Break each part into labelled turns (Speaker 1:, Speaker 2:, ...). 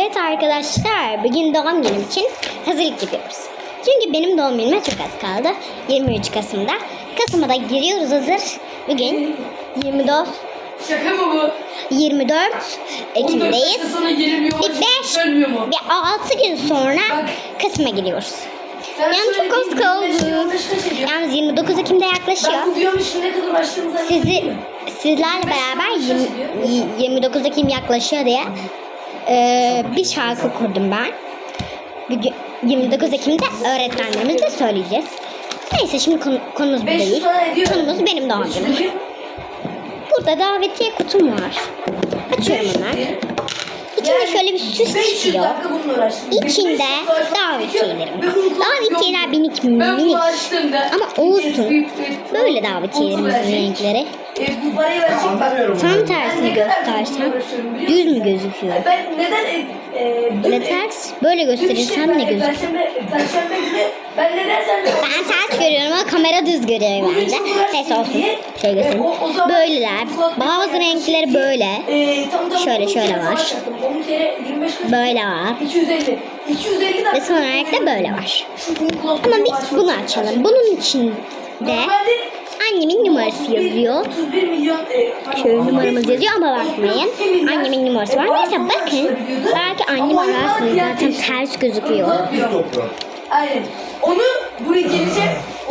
Speaker 1: Evet arkadaşlar bugün doğum günüm için hazırlık yapıyoruz. Çünkü benim doğum günüme çok az kaldı. 23 Kasım'da. Kasım'a da giriyoruz hazır. Bugün 24
Speaker 2: Şaka mı bu?
Speaker 1: 24
Speaker 2: 14
Speaker 1: Ekim'deyiz. Bir 5
Speaker 2: Ölmüyor mu?
Speaker 1: bir 6 gün sonra Kasım'a giriyoruz.
Speaker 2: Sen
Speaker 1: Yani çok az
Speaker 2: bir 25
Speaker 1: kaldı.
Speaker 2: 25 kaç ediyor?
Speaker 1: Yalnız 29 Ekim'de yaklaşıyor.
Speaker 2: Ben bu diyormuşum ne kadar başladığımızı
Speaker 1: Sizi sizlerle beraber 20 29 Ekim yaklaşıyor diye eee, bir şarkı kurdum ben. Bugün 29 Ekim'de öğretmenlerimizle söyleyeceğiz. Neyse şimdi konu, konumuz bu
Speaker 2: 500
Speaker 1: değil. Konumuz benim doğum günüm. Burada davetiye kutum var. Açıyorum hemen. İçinde şöyle bir süs
Speaker 2: 500
Speaker 1: çıkıyor.
Speaker 2: dakika bununla uğraştım.
Speaker 1: İçinde
Speaker 2: 1500 saat
Speaker 1: davetiyelerim.
Speaker 2: Ve bunu
Speaker 1: Davetiyeler minik minik. Ama olsun. Böyle davetiyelerimizin
Speaker 2: verecek.
Speaker 1: renkleri.
Speaker 2: E.
Speaker 1: Tam tersini göstersem düz mü gözüküyor?
Speaker 2: Ben neden e,
Speaker 1: Böyle ters böyle gösterirsem
Speaker 2: ben-
Speaker 1: ne gözüküyor?
Speaker 2: Perşembe, Perşembe günü ben ne dersem de
Speaker 1: Ben ters görüyorum ama kamera düz görüyor bence. Neyse olsun.
Speaker 2: e,
Speaker 1: göstereyim.
Speaker 2: zaman
Speaker 1: Böyleler. Bazı renkleri
Speaker 2: şey-
Speaker 1: böyle.
Speaker 2: E, tam
Speaker 1: Şöyle, şöyle var.
Speaker 2: savaş yaptım. 10 kere 25 kaç?
Speaker 1: Böyle var.
Speaker 2: 250. 250 dakika.
Speaker 1: Ve son olarak da böyle var. Ama biz bunu
Speaker 2: için
Speaker 1: açalım. Bunun içinde
Speaker 2: Normalde
Speaker 1: annemin numarası
Speaker 2: 31
Speaker 1: yazıyor.
Speaker 2: 31 milyon pardon,
Speaker 1: Şöyle
Speaker 2: 31
Speaker 1: numaramız yazıyor ama bakmayın.
Speaker 2: 32 milyar,
Speaker 1: Annemin numarası var. Neyse bakın. Belki annem ararsınız. Zaten ters gözüküyor.
Speaker 2: Aynen. Onu buraya gelecek.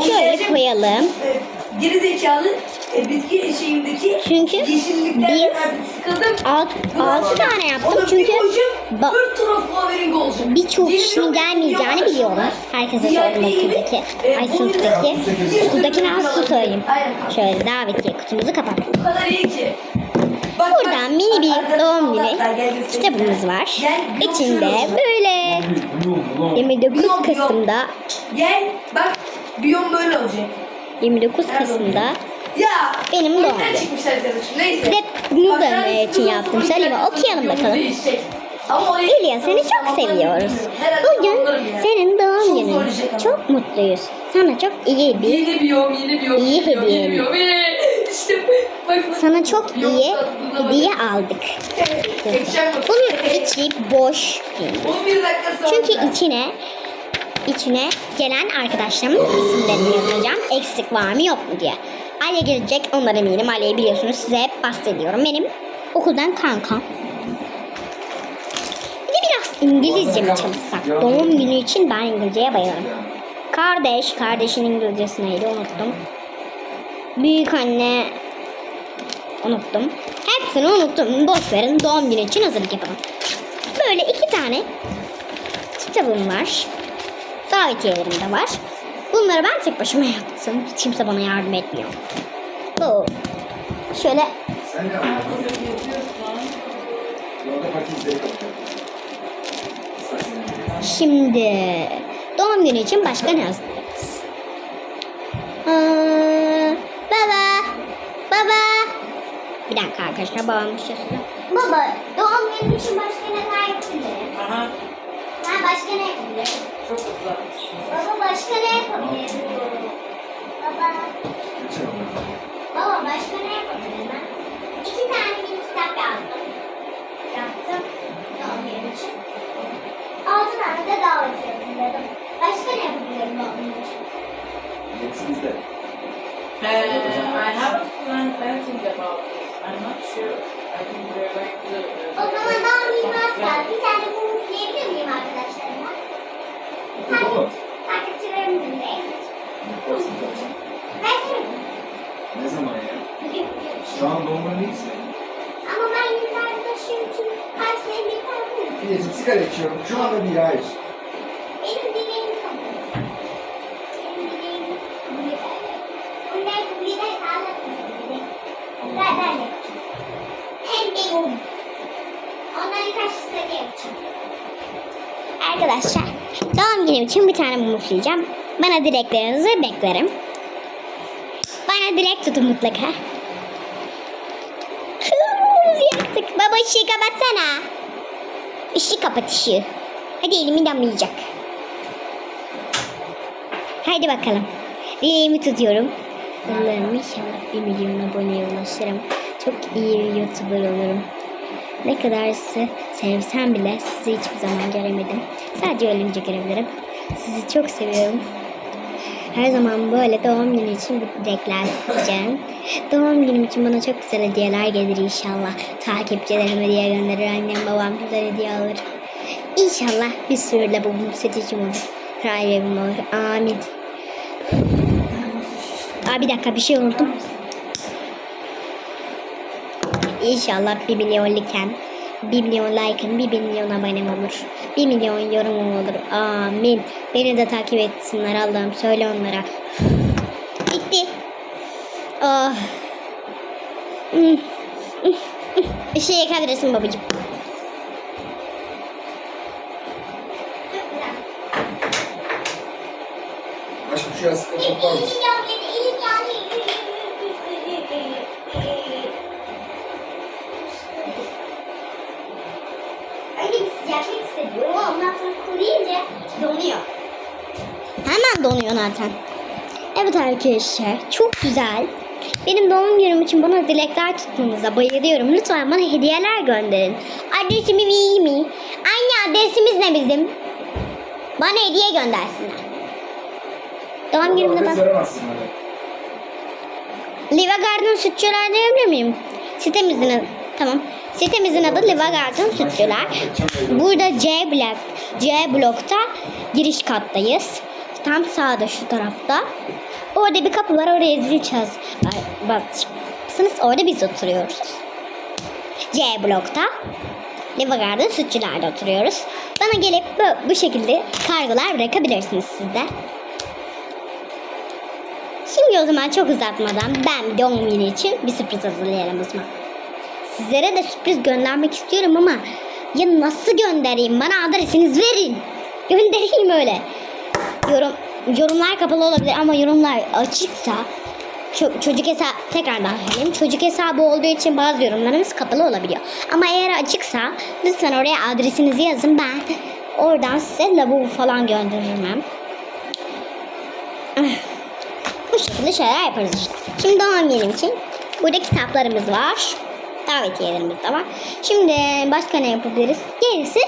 Speaker 1: Şöyle koyalım.
Speaker 2: e, geri zekalı e, bitki şeyindeki
Speaker 1: Çünkü
Speaker 2: yeşilliklerden
Speaker 1: biz
Speaker 2: artık sıkıldım.
Speaker 1: Alt, altı tane yaptım
Speaker 2: Ona bir
Speaker 1: çünkü
Speaker 2: koyacağım,
Speaker 1: ba-
Speaker 2: bir taraf kahverengi olacak.
Speaker 1: birçok
Speaker 2: Yemin
Speaker 1: kişinin
Speaker 2: ediyorum,
Speaker 1: gelmeyeceğini
Speaker 2: yavaş.
Speaker 1: Herkese
Speaker 2: Diğer
Speaker 1: sordum
Speaker 2: bir
Speaker 1: okuldaki.
Speaker 2: e,
Speaker 1: Ay
Speaker 2: bu
Speaker 1: sınıftaki.
Speaker 2: yüzden-
Speaker 1: Okuldakine nasıl söyleyeyim.
Speaker 2: Aynen kanka.
Speaker 1: Şöyle davetiye kutumuzu kapattık.
Speaker 2: O kadar iyi ki. Bak,
Speaker 1: Buradan
Speaker 2: bak,
Speaker 1: mini bir doğum günü kitabımız var.
Speaker 2: Gel, bir
Speaker 1: İçinde böyle 29
Speaker 2: Biyom, biyom.
Speaker 1: Kasım'da
Speaker 2: Gel bak biyom böyle olacak.
Speaker 1: 29 Kasım'da. Benim doğum günüm. Bir de bunu ne için yaptım söyleyeyim Okuyalım bakalım. İlya seni çok seviyoruz. Bugün senin doğum günün. Çok mutluyuz. Sana çok iyi bir
Speaker 2: Yeni biyom, yeni biyom,
Speaker 1: İyi
Speaker 2: biyom,
Speaker 1: hediye.
Speaker 2: biyom. Ee, İşte bu. Bak, bak.
Speaker 1: sana çok
Speaker 2: Biyom
Speaker 1: iyi hediye aldık. Bunun içi boş.
Speaker 2: 11 dakika sonra.
Speaker 1: Çünkü içine içine gelen arkadaşlarımın isimlerini yazacağım. Eksik var mı yok mu diye. Alya gelecek ondan eminim. Alya'yı biliyorsunuz size hep bahsediyorum. Benim okuldan kankam. Bir de biraz İngilizce mi çalışsak? Doğum günü için ben İngilizceye bayılırım. Kardeş, kardeşin İngilizcesi neydi unuttum. Büyük anne unuttum. Hepsini unuttum. Boş verin doğum günü için hazırlık yapalım. Böyle iki tane kitabım var. Davetiyelerim de var. Bunları ben tek başıma yaptım. Hiç kimse bana yardım etmiyor. Bu. Şöyle
Speaker 3: ne
Speaker 1: şimdi doğum günü için başka ne hazırlarız? Aa, baba. Baba. Bir dakika arkadaşlar babam bir şey söylüyor. Baba doğum günü için başka neler yapabilirim?
Speaker 2: Aha,
Speaker 1: Ben başka ne yapabilirim?
Speaker 2: Çok.
Speaker 1: Baba başka ne yapabilirim? Baba. Baba başka ne yapabilirim ben? İki tane bir kitap yaptım. Yaptım. Doğum için. Altı tane de davet hazırladım. Başka ne yapabilirim doğum için?
Speaker 3: Hepsinizde.
Speaker 4: Uh, I haven't planned anything about this. I'm not sure. I think we're going to.
Speaker 1: O zaman daha bilmez kaldı. Bir tane mum üfleyebilir miyim arkadaşlarıma?
Speaker 3: Olur.
Speaker 1: Takipçilerim dinleyin. Versene.
Speaker 3: Ne zaman ya?
Speaker 1: Bugün.
Speaker 3: Şu an doğumda neyiz?
Speaker 1: Ama ben yıllardır taşıyorum çünkü karşıya bir tane mum.
Speaker 3: Bilecik sigara içiyorum. Şu anda değil hayır.
Speaker 1: Benim kabul et. Benim dileğimi kabul eder. Onlar kabul ederse anlatmayacağım dileğimi. Ben ben yapacağım. Hem. Onların karşısında ne yapacağım? Arkadaşlar, doğum günüm için bir tane mum üfleyeceğim. Bana dileklerinizi beklerim. Bana dilek tutun mutlaka. Mumumuzu yaktık. Baba ışığı kapatsana. Işığı kapat ışığı. Hadi elimin damlayacak. Haydi bakalım. Dileğimi tutuyorum. Allah'ım inşallah 1 milyon aboneye ulaşırım. Çok iyi bir YouTuber olurum. Ne kadarsı sevsem bile sizi hiçbir zaman göremedim. Sadece ölünce görebilirim. Sizi çok seviyorum. Her zaman böyle doğum günü için bir dilekler tutacağım. Doğum günüm için bana çok güzel hediyeler gelir inşallah. Takipçilerim hediye gönderir. Annem babam güzel hediye alır. İnşallah bir sürü lavabom seçicim olur. Private evim olur. Amin. Aa, bir dakika bir şey unuttum. İnşallah 1 milyon liken, 1 milyon like'ım, 1 milyon abonem olur. 1 milyon yorumum olur. Amin. Beni de takip etsinler Allah'ım. Söyle onlara. Bitti. Oh. Işığı yakabilirsin babacığım.
Speaker 3: Aşkım şu yastıkla toplar mısın?
Speaker 1: Ama ondan sonra kuruyunca donuyor. Hemen donuyor zaten. Evet arkadaşlar çok güzel. Benim doğum günüm için bana dilekler tutmanıza bayılıyorum. Lütfen bana hediyeler gönderin. Adresimi vereyim mi? Anne adresimiz ne bizim? Bana hediye göndersinler. Doğum günümde ben... Liva Garden Sütçüler diyebilir miyim? Sitemizin adı. Tamam. Sitemizin adı Liva Garden Sütçüler. Burada C blok, C blokta giriş kattayız. Tam sağda şu tarafta. Orada bir kapı var oraya zil çaz. Orada biz oturuyoruz. C blokta. Liva Garden Sütçüler'de oturuyoruz. Bana gelip bu, bu şekilde kargolar bırakabilirsiniz siz de. Şimdi o zaman çok uzatmadan ben doğum günü için bir sürpriz hazırlayalım o zaman. Sizlere de sürpriz göndermek istiyorum ama ya nasıl göndereyim? Bana adresiniz verin. Göndereyim öyle. Yorum, yorumlar kapalı olabilir ama yorumlar açıksa ço- çocuk hesabı tekrardan söyleyeyim. Çocuk hesabı olduğu için bazı yorumlarımız kapalı olabiliyor. Ama eğer açıksa lütfen oraya adresinizi yazın. Ben oradan size lavabo falan gönderirim. Bu şekilde şeyler yaparız işte. Şimdi doğum günüm için burada kitaplarımız var. Davetiyelerimiz de var. Şimdi başka ne yapabiliriz? Gerisi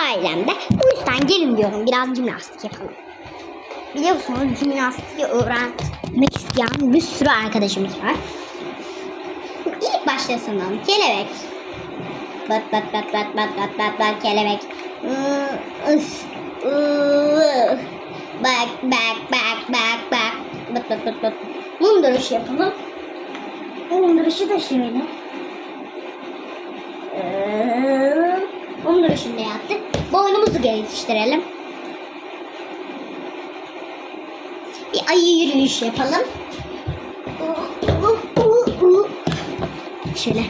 Speaker 1: ailemde. Bu yüzden gelin diyorum biraz jimnastik yapalım. Biliyorsunuz jimnastiği öğrenmek isteyen bir sürü arkadaşımız var. İlk başlasın kelebek. Bat bat bat bat bat bat bat bat kelebek. Is, ıı. Bak bak bak bak bak. Bat bat bat bat. Mum duruşu yapalım. Mum duruşu da şöyle. Ee, duruşunu da yaptık. Boynumuzu geliştirelim. Bir ayı yürüyüş yapalım. Şöyle.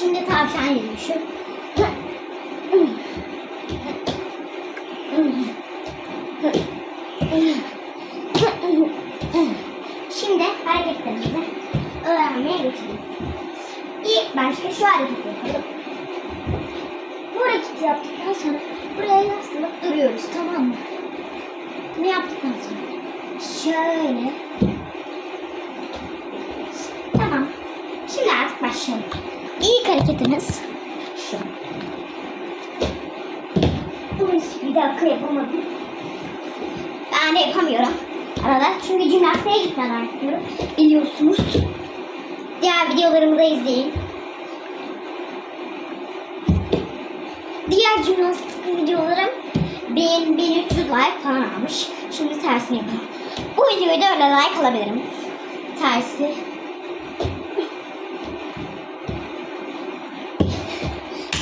Speaker 1: Şimdi tavşan yürüyüşü. Şimdi İlk başta şu hareketi yapalım. Bu hareketi yaptıktan sonra buraya yaslanıp duruyoruz tamam mı? Bunu yaptıktan sonra şöyle. Tamam. Şimdi artık başlayalım. İlk hareketimiz şu. Uy, bir dakika yapamadım. Ben de yapamıyorum. Arada çünkü jimnastiğe gitmeden yapıyorum. Biliyorsunuz. Diğer videolarımı da izleyin. Diğer jimnastik videolarım 1000 1300 like falan almış. Şimdi tersini yapalım. Bu videoyu da öyle like alabilirim. Tersi.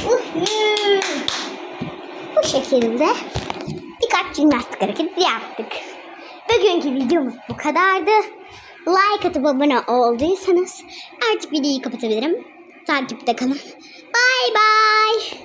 Speaker 1: Uhuu. Bu şekilde birkaç jimnastik hareketi yaptık. Bugünkü videomuz bu kadardı. Like atıp abone olduysanız artık videoyu kapatabilirim. Takipte kalın. Bye bye.